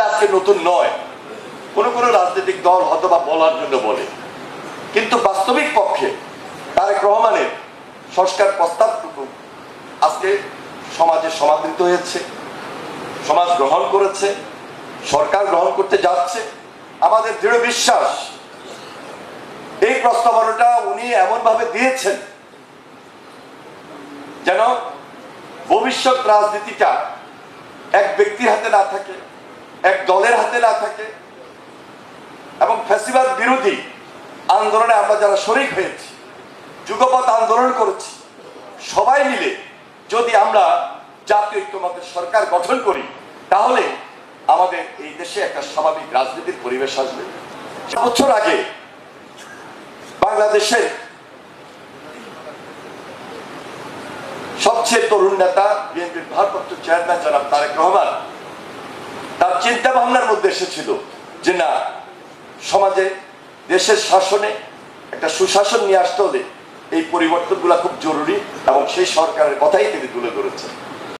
এটা আজকে নতুন নয়। কোন কোন রাজনৈতিক দল হয়তো বা বলার জন্য বলে। কিন্তু বাস্তবিক পক্ষে তারেক রহমানের সংস্কার প্রস্তাবটুকু আজকে সমাজে সমাদৃত হয়েছে। সমাজ গ্রহণ করেছে। সরকার গ্রহণ করতে যাচ্ছে। আমাদের দৃঢ় বিশ্বাস, এই প্রস্তাবনাটা উনি এমন ভাবে দিয়েছেন যেন ভবিষ্যৎ রাজনীতিটা এক ব্যক্তির হাতে না থাকে এক দলের হাতে না থাকে। এবং ফ্যাসিবাদ বিরোধী আন্দোলনে আমরা যারা শরিক হয়েছি যুগপথ আন্দোলন করেছি, সবাই মিলে যদি আমরা জাতীয় ঐক্যমতের সরকার গঠন করি, তাহলে আমাদের এই দেশে একটা স্বাভাবিক রাজনীতির পরিবেশ আসবে। বছর আগে বাংলাদেশের সবচেয়ে তরুণ নেতা বিএনপির ভারপ্রাপ্ত চেয়ারম্যান জনাব তারেক রহমান তার চিন্তা ভাবনার মধ্যে এসেছিল যে না, সমাজে, দেশের শাসনে একটা সুশাসন নিয়ে আসতে হলে এই পরিবর্তনগুলো খুব জরুরি এবং সেই সরকারের কথাই তিনি তুলে ধরেছেন।